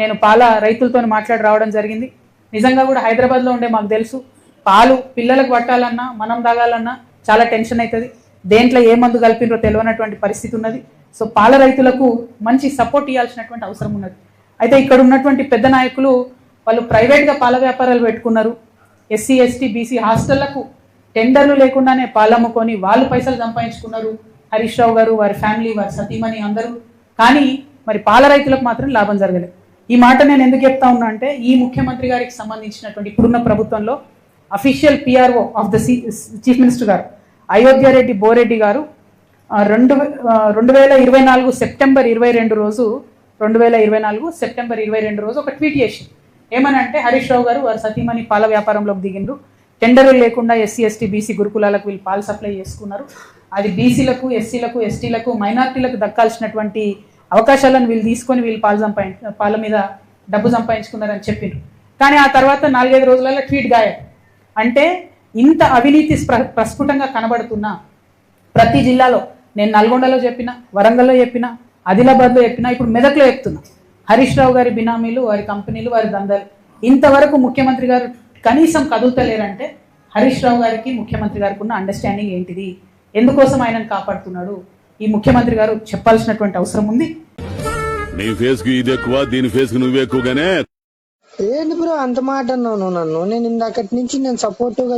నేను పాల రైతులతో మాట్లాడి రావడం జరిగింది. నిజంగా కూడా హైదరాబాద్లో ఉండే మాకు తెలుసు. పాలు పిల్లలకు పట్టాలన్నా మనం తాగాలన్నా చాలా టెన్షన్ అవుతుంది దేంట్లో ఏ మందు కలిపినో తెలియనటువంటి పరిస్థితి ఉన్నది. సో పాల రైతులకు మంచి సపోర్ట్ ఇవ్వాల్సినటువంటి అవసరం ఉన్నది. అయితే ఇక్కడ ఉన్నటువంటి పెద్ద నాయకులు వాళ్ళు ప్రైవేట్గా పాల వ్యాపారాలు పెట్టుకున్నారు. ఎస్సీ ఎస్టీ బీసీ హాస్టళ్ళకు టెండర్లు లేకుండానే పాలు అమ్ముకొని వాళ్ళు పైసలు సంపాదించుకున్నారు. హరీష్ రావు గారు వారి ఫ్యామిలీ వారి సతీమణి అందరూ. కానీ మరి పాల రైతులకు మాత్రం లాభం జరగలేదు. ఈ మాట నేను ఎందుకు చెప్తా ఉన్నా అంటే ఈ ముఖ్యమంత్రి గారికి సంబంధించినటువంటి ఇప్పుడున్న ప్రభుత్వంలో official PRO of the chief minister garu Ayodhya Reddy Boreddy గారు రెండు రెండు వేల ఇరవై నాలుగు సెప్టెంబర్ ఇరవై రెండు రోజు రెండు వేల ఇరవై నాలుగు సెప్టెంబర్ ఇరవై రెండు రోజు ఒక ట్వీట్ చేసి ఏమని అంటే హరీష్ రావు గారు వారి సతీమణి పాల వ్యాపారంలోకి దిగిండ్రు. టెండర్లు లేకుండా ఎస్సీ ఎస్టీ బీసీ గురుకులాలకు వీళ్ళు పాలు సప్లై చేసుకున్నారు. అది బీసీలకు ఎస్సీలకు ఎస్టీలకు మైనార్టీలకు దక్కాల్సినటువంటి అవకాశాలను వీళ్ళు తీసుకొని వీళ్ళు పాలు సంపాదించ పాల మీద డబ్బు సంపాదించుకున్నారని చెప్పిండ్రు కానీ ఆ తర్వాత నాలుగైదు రోజులలో ట్వీట్ గాయ. అంటే ఇంత అవినీతి ప్రస్ఫుటంగా కనబడుతున్నా ప్రతి జిల్లాలో నేను నల్గొండలో చెప్పిన వరంగల్లో చెప్పిన ఆదిలాబాద్లో చెప్పిన ఇప్పుడు మెదక్లో చెప్తున్నా. హరీష్ రావు గారి బినామీలు వారి కంపెనీలు వారి దందాలు. ఇంతవరకు ముఖ్యమంత్రి గారు కనీసం కదులుతలేరంటే హరీష్ రావు గారికి ముఖ్యమంత్రి గారికి ఉన్న అండర్స్టాండింగ్ ఏంటిది? ఎందుకోసం ఆయనను కాపాడుతున్నాడు? ఈ ముఖ్యమంత్రి గారు చెప్పాల్సినటువంటి అవసరం ఉంది. నీ ఫేస్కి ఇది ఎక్కువ దీని ఫేస్కి నువ్వు ఎక్కువగానే ఏంటి బ్రో అంత మాట అన్నావు నువ్వు నన్ను? నేను ఇందాకటి నుంచి నేను సపోర్టివ్గా